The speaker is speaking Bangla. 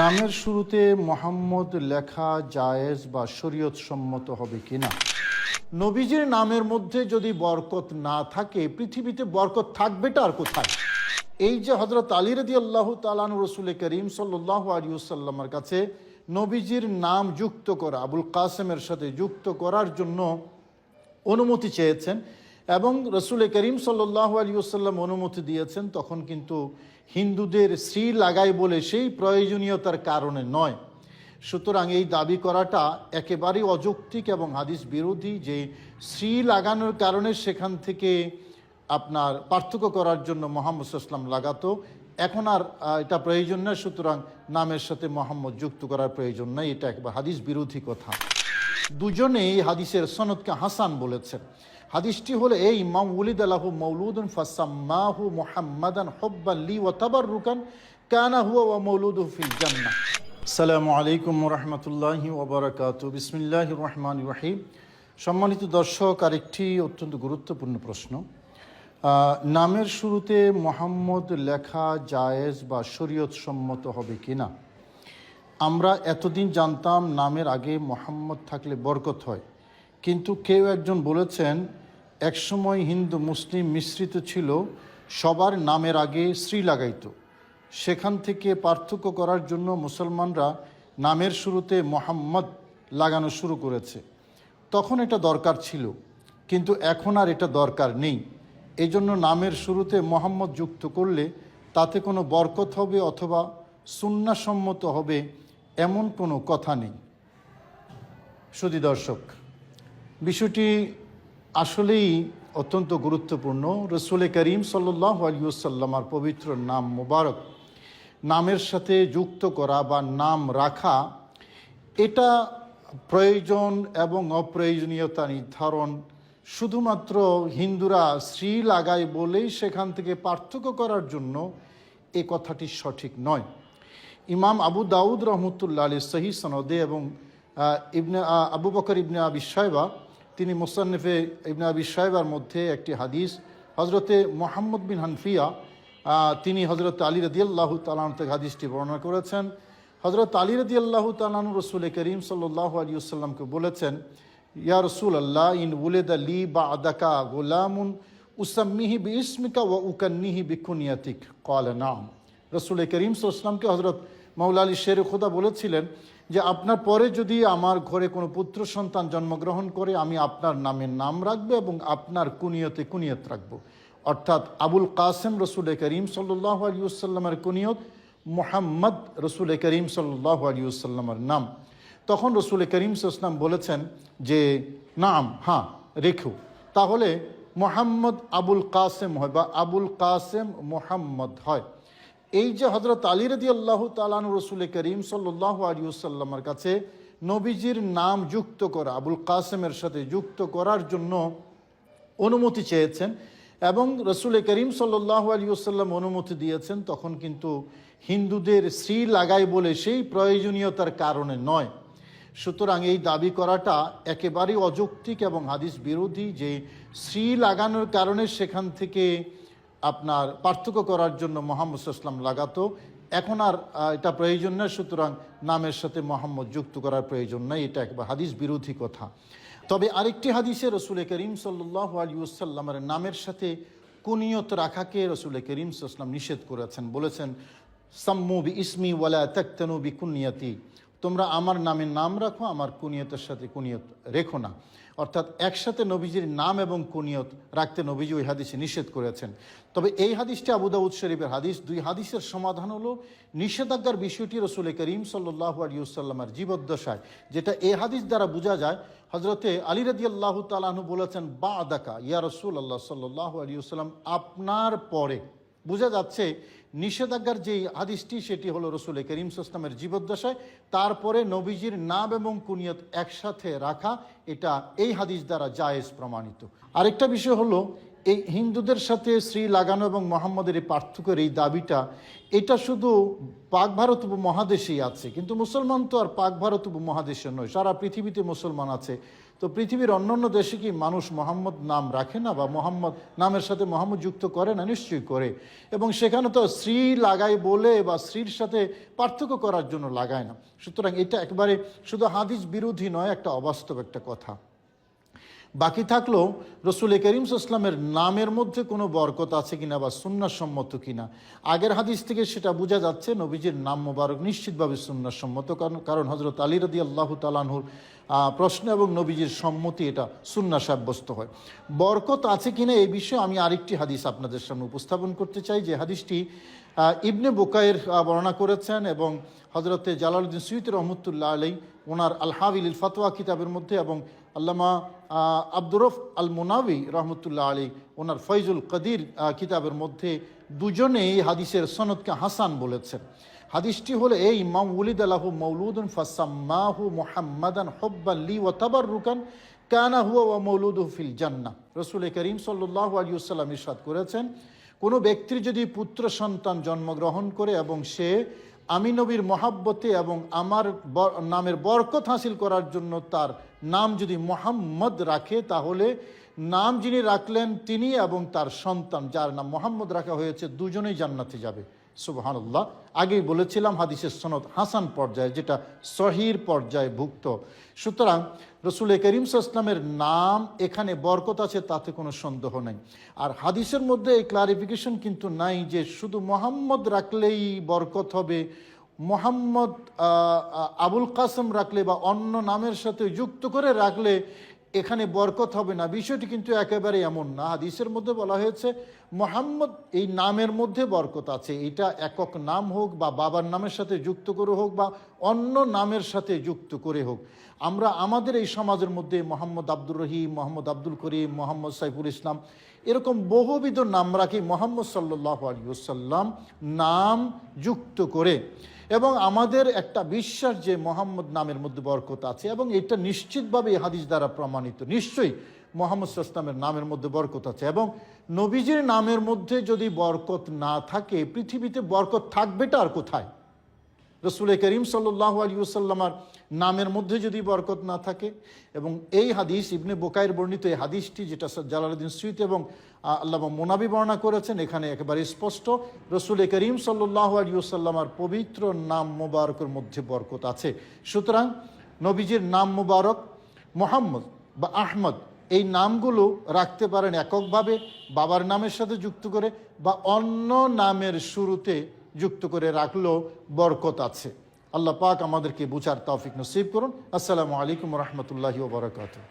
নামের শুরুতে মোহাম্মদ লেখা জায়েজ বা শরীয়ত সম্মত হবে কিনা? নবীজির নামের মধ্যে যদি বরকত না থাকে, পৃথিবীতে বরকত থাকবেটা আর কোথায়? এই যে হজরত আলী রদি আল্লাহ তালান রসুল করিম সাল্লাহ আলিউসাল্লামের কাছে নবীজির নাম যুক্ত করা, আবুল কাসেমের সাথে যুক্ত করার জন্য অনুমতি চেয়েছেন এবং রসুল করিম সাল্লাহ আলী আসাল্লাম অনুমতি দিয়েছেন, তখন কিন্তু হিন্দুদের শ্রী লাগাই বলে সেই প্রয়োজনীয়তার কারণে নয়। সুতরাং এই দাবি করাটা একেবারেই অযৌক্তিক এবং হাদিস বিরোধী যে শ্রী লাগানোর কারণে সেখান থেকে আপনার পার্থক্য করার জন্য মোহাম্মদ ইসলাম লাগাতো। এখন আর এটা প্রয়োজন নয়, সুতরাং নামের সাথে মোহাম্মদ যুক্ত করার প্রয়োজন নাই এটা একবার হাদিস বিরোধী কথা। দুজনেই হাদিসের সনদকে হাসান বলেছেন। হাদিসটি হলো এই ইমাম উলিদ আলাহু মৌলুদুন ফাসাম্মাহু মুহাম্মাদান হব্বান লি ওয়া তাবাররুকান কানা হুয়া ওয়া মৌলুদু ফিল জান্নাহ। আসসালামু আলাইকুম রহমতুল্লাহি ওবরাকাত বিসমিল্লাহ রহমান রহিম। সম্মানিত দর্শক, আরেকটি অত্যন্ত গুরুত্বপূর্ণ প্রশ্ন। নামের শুরুতে মোহাম্মদ লেখা জায়েজ বা শরীয়ত সম্মত হবে কিনা আমরা এতদিন জানতাম নামের আগে মোহাম্মদ থাকলে বরকত হয়। কিন্তু কেউ একজন বলেছেন একসময় হিন্দু মুসলিম মিশ্রিত ছিল, সবার নামের আগে শ্রী লাগাইতো। সেখান থেকে পার্থক্য করার জন্য মুসলমানরা নামের শুরুতে মোহাম্মদ লাগানো শুরু করেছে। তখন এটা দরকার ছিল, কিন্তু এখন আর এটা দরকার নেই। এই জন্য নামের শুরুতে মোহাম্মদ যুক্ত করলে তাতে কোনো বরকত হবে অথবা সুন্নাসম্মত হবে এমন কোনো কথা নেই। সুদী দর্শক, বিষয়টি আসলেই অত্যন্ত গুরুত্বপূর্ণ। রসুল করিম সাল্লাহ আলিউসাল্লামার পবিত্র নাম মোবারক, নামের সাথে যুক্ত করা বা নাম রাখা, এটা প্রয়োজন এবং অপ্রয়োজনীয়তা নির্ধারণ শুধুমাত্র হিন্দুরা শ্রী লাগায় বলেই সেখান থেকে পার্থক্য করার জন্য এ কথাটি সঠিক নয়। ইমাম আবু দাউদ রহমতুল্লাহ আলী সহি সনদে এবং ইবনে আবু বকর ইবনে সাহেবা তিনি মুসান্নফে ইবনে আবি সাহেবার মধ্যে একটি হাদিস হজরতে মোহাম্মদ বিন হানফিয়া তিনি হজরত আলী রদিয়াল্লাহ তালান থেকে হাদিসটি বর্ণনা করেছেন। হজরত আলী রদিয়াল্লাহ তালান রসুল করিম সাল্লাহ আলী আসাল্লামকে বলেছেন, ইয়া রসুল আল্লাহ ইন উলেদ আলী বা আদাকা গোলামুন উসাম্মিহি বি ইসমিকা ও উকান্নিহি বিকুনিয়াতিক। কল নাম। রসুল করিম সাল্লামকে হজরত মৌলা আলী শের খোদা বলেছিলেন যে আপনার পরে যদি আমার ঘরে কোনো পুত্র সন্তান জন্মগ্রহণ করে, আমি আপনার নামের নাম রাখব এবং আপনার কুনিয়তে কুনিয়ত রাখব। অর্থাৎ আবুল কাসেম রসুল করিম সাল্লাহ আলিউসাল্লামের কুনিয়ত, মোহাম্মদ রসুল করিম সাল্লাহ আলিউসাল্লামের নাম। তখন রসুল করিম সাল্লাম বলেছেন যে, নাম হ্যাঁ রেখো। তাহলে মোহাম্মদ আবুল কাসেম হয় বা আবুল কাসেম মোহাম্মদ হয়। এই যে হজরত আলী রদি আল্লাহ তালান রসুল করিম সাল্লাহ আলিউসাল্লামের কাছে নবীজির নাম যুক্ত করা, আবুল কাসেমের সাথে যুক্ত করার জন্য অনুমতি চেয়েছেন এবং রসুল করিম সাল্লাহ আলিউসাল্লাম অনুমতি দিয়েছেন, তখন কিন্তু হিন্দুদের শ্রী লাগাই বলে সেই প্রয়োজনীয়তার কারণে নয়। সুতরাং এই দাবি করাটা একেবারেই অযৌক্তিক এবং হাদিস বিরোধী যে শ্রী লাগানোর কারণে সেখান থেকে আপনার পার্থক্য করার জন্য মোহাম্মদ ইসলাম লাগাতো। এখন আর এটা প্রয়োজন নয়, সুতরাং নামের সাথে মোহাম্মদ যুক্ত করার প্রয়োজন নাই এটা একবার হাদিস বিরোধী কথা। তবে আরেকটি হাদিসে রসুল করিম সাল্লাহ আলিউসাল্লামের নামের সাথে কুনিয়ত রাখাকে রসুল করিম সাল্লাম নিষেধ করেছেন। বলেছেন, সাম্মু বি ইসমি ওয়ালা তাক্তানু বি কুনিয়াতি তোমরা আমার নামে নাম রাখো, আমার কুনিয়তের সাথে কুনিয়ত রেখো না। অর্থাৎ একসাথে নবীজির নাম এবং কুনিয়ত রাখতে নবীজি ওই হাদিসে নিষেধ করেছেন। তবে এই হাদিসটি আবু দাউদ শরীফের হাদিস, দুই হাদিসের সমাধান হলো নিষেধাজ্ঞার বিষয়টি রসুল করিম সাল্লাহ আলিউসাল্লামের জীবদ্দশায়, যেটা এই হাদিস দ্বারা বোঝা যায় হজরতে আলী রাদি আল্লাহ তালাহু বলেছেন বা আদাকা ইয়া রসুল আল্লাহ সাল্লাহ আলিউসাল্লাম আপনার পরে বোঝা যাচ্ছে নিষেধাজ্ঞার যে হাদিসটি, সেটি হলো রসুল করিম সাস্লামের জীবদ্দশায়। তারপরে নবীজির নাম এবং কুনিয়ত একসাথে রাখা, এটা এই হাদিস দ্বারা জায়েজ প্রমাণিত। আরেকটা বিষয় হলো, এই হিন্দুদের সাথে শ্রী লাগানো এবং মোহাম্মদের এই পার্থক্যের এই দাবিটা, এটা শুধু পাক ভারত উপমহাদেশেই আছে। কিন্তু মুসলমান তো আর পাক ভারত উপমহাদেশে নয়, সারা পৃথিবীতে মুসলমান আছে। তো পৃথিবীর অন্য অন্য দেশে কি মানুষ মোহাম্মদ নাম রাখে না বা মোহাম্মদ নামের সাথে মোহাম্মদ যুক্ত করে না? নিশ্চয়ই করে। এবং সেখানে তো শ্রী লাগায় বলে বা শ্রীর সাথে পার্থক্য করার জন্য লাগায় না। সুতরাং এটা একবারে শুধু হাদিস বিরোধী নয়, একটা অবাস্তব একটা কথা। বাকি থাকল রসুল করিম ইসলামের নামের মধ্যে কোনো বরকত আছে কিনা বা সুন্নাসম্মত কিনা। আগের হাদিস থেকে সেটা বোঝা যাচ্ছে, নবীজির নাম মোবারক নিশ্চিতভাবে সুন্নাসম্মত, কারণ কারণ হজরত আলী রদি আল্লাহ তালানহুর প্রশ্ন এবং নবীজির সম্মতি এটা সুন্না সাব্যস্ত হয়। বরকত আছে কিনা এই বিষয়ে আমি আরেকটি হাদিস আপনাদের সামনে উপস্থাপন করতে চাই, যে হাদিসটি ইবনে বোকায়ের বর্ণনা করেছেন এবং হজরতে জালালউদ্দিন সৈয়দ রহমতুল্লাহ আলী ওনার আল হাবিল ফতোয়া কিতাবের মধ্যে এবং আল্লামা আব্দুরফ আল মুনাবি রহমতুল্লাহ আলী ওনার ফৈজুল কদির কিতাবের মধ্যে দুজনে এই হাদিসের সনদকে হাসান বলেছেন। হাদিসটি হলো এই ইমাম উলিদ আলাহু মৌলুদুন ফাসাম্মাহু মোহাম্মদান হব্বাল্লি ও তাবার রুকান কানা হুয়া ওয়া মৌলুদ ফিল জান্না রসুল করিম সাল্লাহ আলিউসাল্লাম ইরশাদ করেছেন, কোনো ব্যক্তির যদি পুত্র সন্তান জন্মগ্রহণ করে এবং সে আমি নবীর মহাব্বতে এবং আমার নামের বরকত হাসিল করার জন্য তার নাম যদি মোহাম্মদ রাখে, তাহলে নাম যিনি রাখলেন তিনি এবং তার সন্তান, যার নাম মোহাম্মদ রাখা হয়েছে, দুজনেই জান্নাতে যাবে। সুবহানাল্লাহ। আগেই বলেছিলাম হাদিসের সনদ হাসান পর্যায়ে, যেটা সহির পর্যায়ে ভুক্ত। সুতরাং রসুল করিম ইসলামের নাম এখানে বরকত আছে, তাতে কোনো সন্দেহ নেই। আর হাদিসের মধ্যে এই ক্লারিফিকেশন কিন্তু নাই যে শুধু মোহাম্মদ রাখলেই বরকত হবে, মোহাম্মদ আবুল কাসম রাখলে বা অন্য নামের সাথে যুক্ত করে রাখলে এখানে বরকত হবে না। বিষয়টি কিন্তু একেবারে এমন না। হাদিসের মধ্যে বলা হয়েছে, মোহাম্মদ এই নামের মধ্যে বরকত আছে। এটা একক নাম হোক বা বাবার নামের সাথে যুক্ত করে হোক বা অন্য নামের সাথে যুক্ত করে হোক। আমরা আমাদের এই সমাজের মধ্যে মোহাম্মদ আব্দুর রহিম, মোহাম্মদ আব্দুল করিম, মোহাম্মদ সাইফুল ইসলাম এরকম বহুবিধ নাম রাখি মোহাম্মদ সাল্লাহ আলিয়াল্লাম নাম যুক্ত করে। এবং আমাদের একটা বিশ্বাস যে মোহাম্মদ নামের মধ্যে বরকত আছে এবং এটা নিশ্চিতভাবে এই হাদিস দ্বারা প্রমাণিত। নিশ্চয়ই মোহাম্মদ সাল্লামের নামের মধ্যে বরকত আছে এবং নবীজির নামের মধ্যে যদি বরকত না থাকে, পৃথিবীতে বরকত থাকবেটা আর কোথায়? রসুল করিম সাল্লাহ আলী সাল্লামার নামের মধ্যে যদি বরকত না থাকে এবং এই হাদিস ইবনে বোকায়ের বর্ণিত এই হাদিসটি যেটা জালালুদ্দিন সুইত এবং আহ, আল্লামা মোনাবি বর্ণনা করেছেন এখানে একেবারে স্পষ্ট রসুল করিম সাল্লাহ আলী সাল্লামার পবিত্র নাম মোবারকের মধ্যে বরকত আছে। সুতরাং নবীজির নাম মোবারক মোহাম্মদ বা আহমদ এই নামগুলো রাখতে পারেন এককভাবে বাবার নামের সাথে যুক্ত করে বা অন্য নামের শুরুতে যুক্ত করে রাখলেও বরকত আছে। আল্লাহ পাক আমাদেরকে বুঝার তৌফিক নসিব করুন। আসসালামু আলাইকুম রহমতুল্লাহি ওবরাকাতুহ